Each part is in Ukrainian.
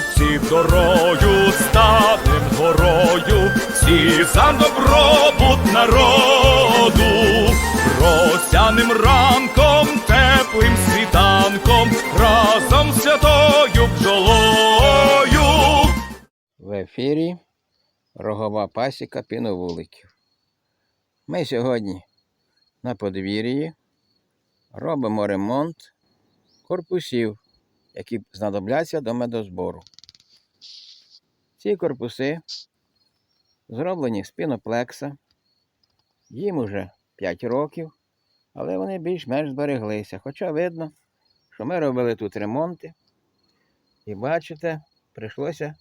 хлопці дорою, станем горою, всі за добробут народу, росяним ранком, теплим світанком, разом з святою бджолою. В ефірі Рогова пасіка піновуликів. Ми сьогодні на подвір'ї робимо ремонт корпусів, які знадобляться до медозбору. Ці корпуси зроблені з піноплекса. Їм уже 5 років, але вони більш-менш збереглися. Хоча видно, що ми робили тут ремонти. І бачите, прийшлося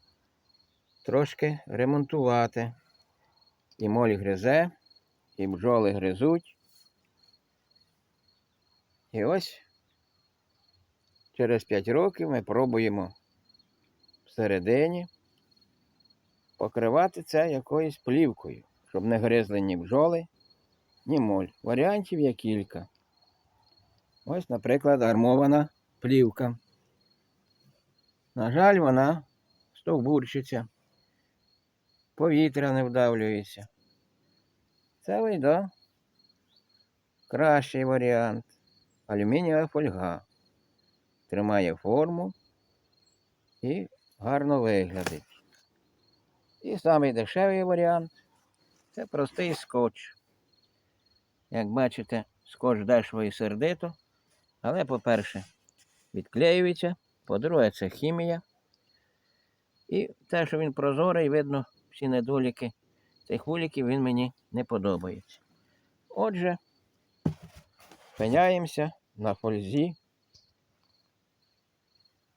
трошки ремонтувати. І моль гризе, і бджоли гризуть. І ось через 5 років ми пробуємо всередині покривати це якоюсь плівкою, щоб не гризли ні бджоли, ні моль. Варіантів є кілька. Ось, наприклад, армована плівка. На жаль, вона стовбурчиться повітря не вдавлюється. Це вийде кращий варіант. Алюмінієва фольга. Тримає форму і гарно виглядить. І самий дешевий варіант це простий скотч. Як бачите, скотч дешево і сердито, але, по-перше, відклеюється, по-друге, це хімія. І те, що він прозорий, видно всі недоліки цих вуликів, він мені не подобається. Отже, пиняємося на фользі.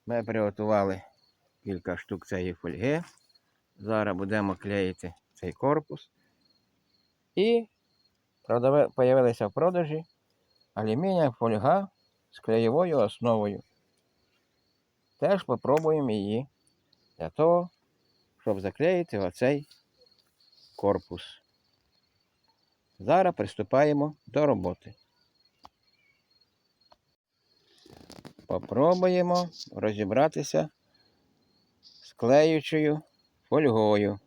Ми приготували кілька штук цієї фольги. Зараз будемо клеїти цей корпус. І з'явилася в продажі алюмінієва фольга з клеєвою основою. Теж спробуємо її для того, щоб заклеїти оцей корпус. Зараз приступаємо до роботи. Попробуємо розібратися з клеючою фольгою.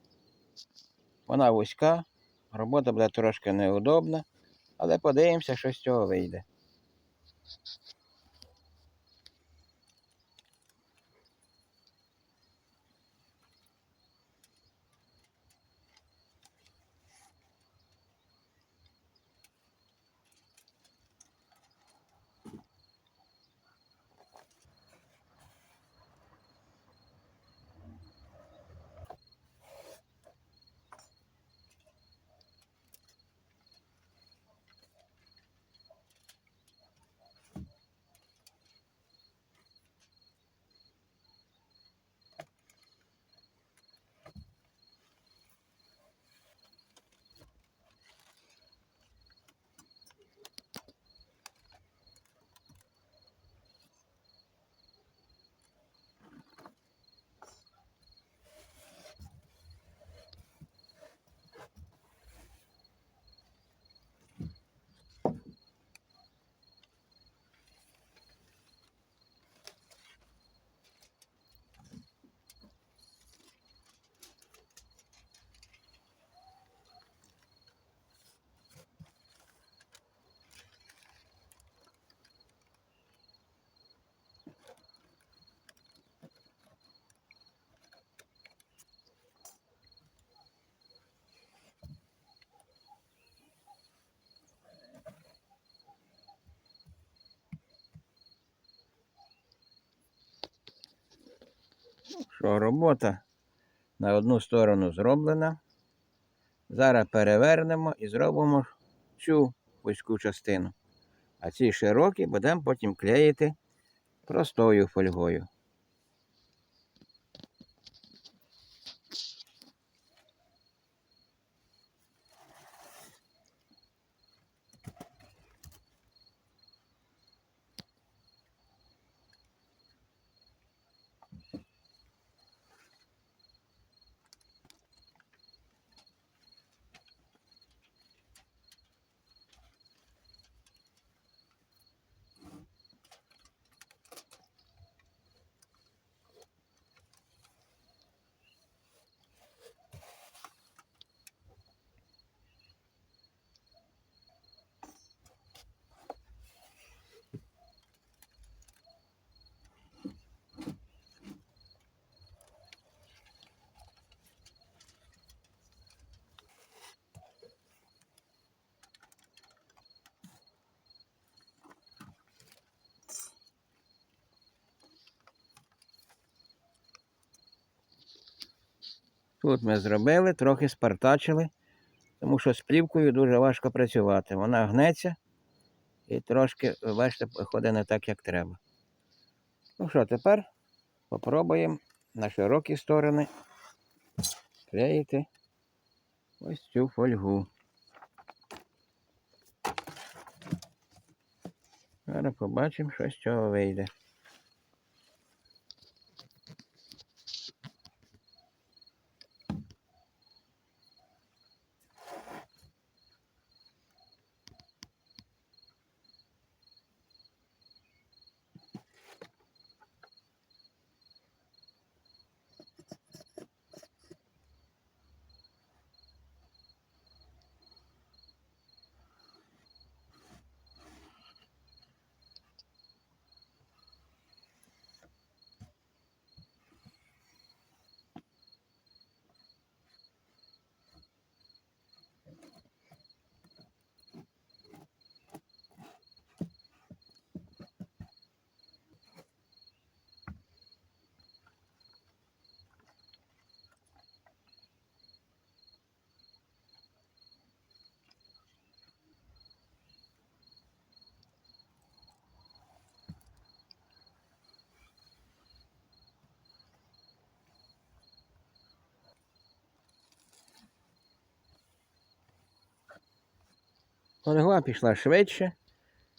Вона вузька, робота буде трошки неудобна, але подивимося, що з цього вийде. Що робота на одну сторону зроблена. Зараз перевернемо і зробимо цю вузьку частину. А ці широкі будемо потім клеїти простою фольгою. Тут ми зробили, трохи спартачили, тому що з плівкою дуже важко працювати. Вона гнеться і трошки, бачите, виходить не так, як треба. Ну що, тепер попробуємо на широкі сторони клеїти ось цю фольгу. Зараз побачимо, що з цього вийде. Фольга пішла швидше.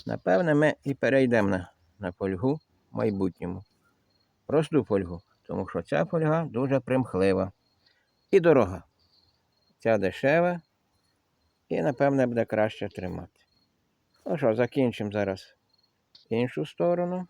Напевне, ми і перейдемо на, на фольгу в майбутньому. Просту фольгу, тому що ця фольга дуже примхлива і дорога. Ця дешева і, напевне, буде краще тримати. Ну що, закінчимо зараз іншу сторону.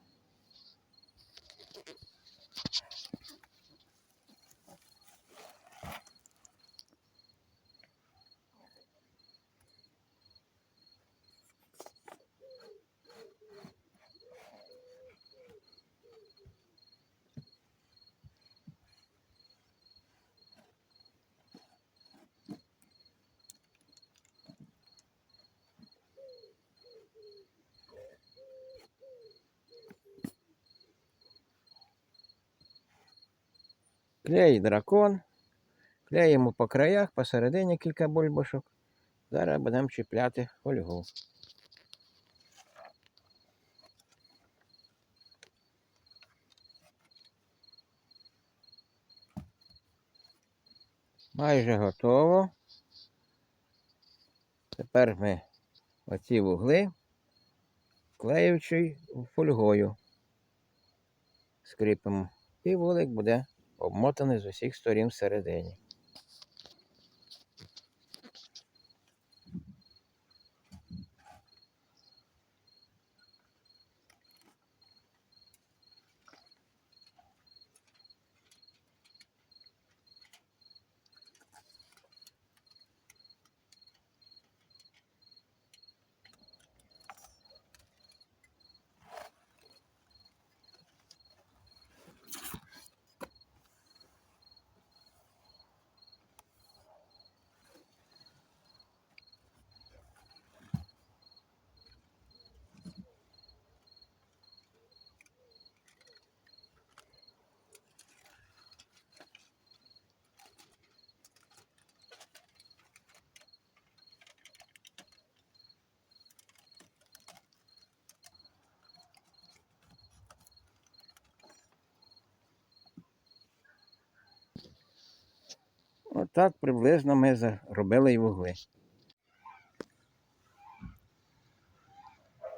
Клей дракон. Клеїмо по краях, посередині кілька бульбашок. Зараз будемо чіпляти фольгу. Майже готово. Тепер ми оці вугли клеючи фольгою скріпимо. І вулик буде обмотаний з усіх сторін всередині. Отак приблизно ми зробили і вугли.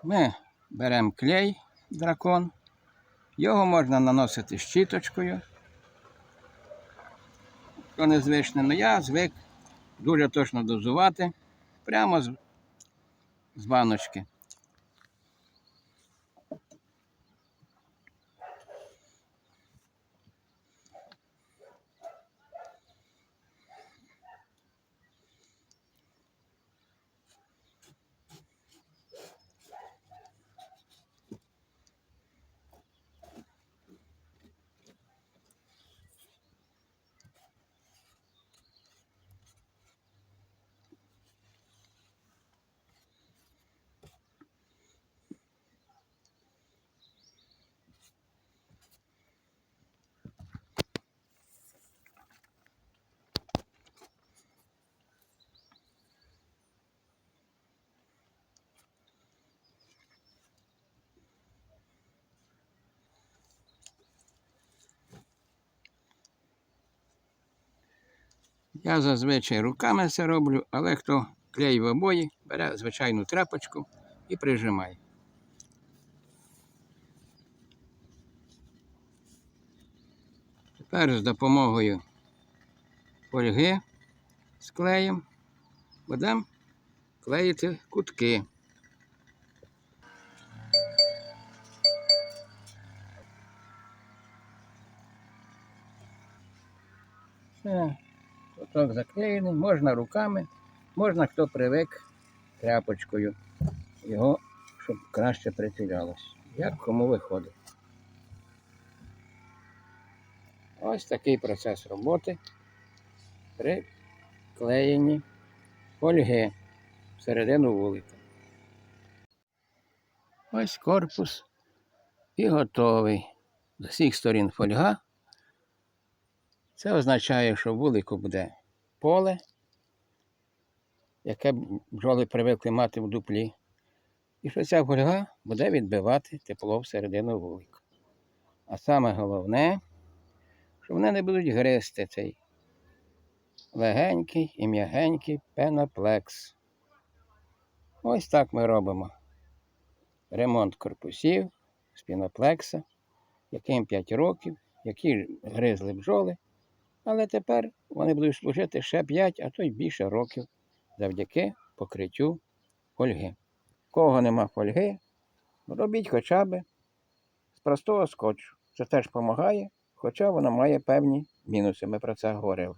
Ми беремо клей дракон. Його можна наносити щіточкою. Хто не але я звик дуже точно дозувати прямо з, з баночки. Я зазвичай руками це роблю, але хто клеїть в обої, бере звичайну тряпочку і прижимає. Тепер з допомогою фольги з клеєм будемо клеїти кутки. Все, куток заклеєний, можна руками, можна хто привик тряпочкою. Його, щоб краще прицілялось. Як кому виходить. Ось такий процес роботи при клеєнні фольги всередину вулика. Ось корпус і готовий. З усіх сторін фольга. Це означає, що вулику буде поле, яке бджоли привикли мати в дуплі. І що ця фольга буде відбивати тепло всередину вулика. А саме головне, що вони не будуть гризти цей легенький і м'ягенький пеноплекс. Ось так ми робимо ремонт корпусів з піноплекса, яким 5 років, які гризли бджоли. Але тепер вони будуть служити ще 5, а то й більше років завдяки покриттю фольги. Кого нема фольги, робіть хоча б з простого скотчу. Це теж допомагає, хоча воно має певні мінуси. Ми про це говорили.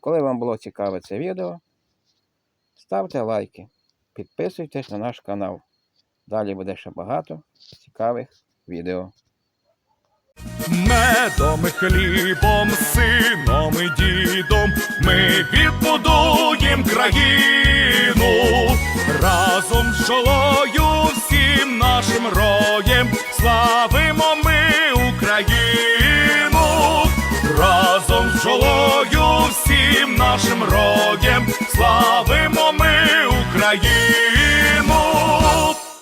Коли вам було цікаве це відео, ставте лайки, підписуйтесь на наш канал. Далі буде ще багато цікавих відео. Медом, хлібом, сином і дідом ми відбудуєм країну разом з жолою всім нашим роєм славимо ми Україну, разом з жолою всім нашим роєм славимо ми Україну.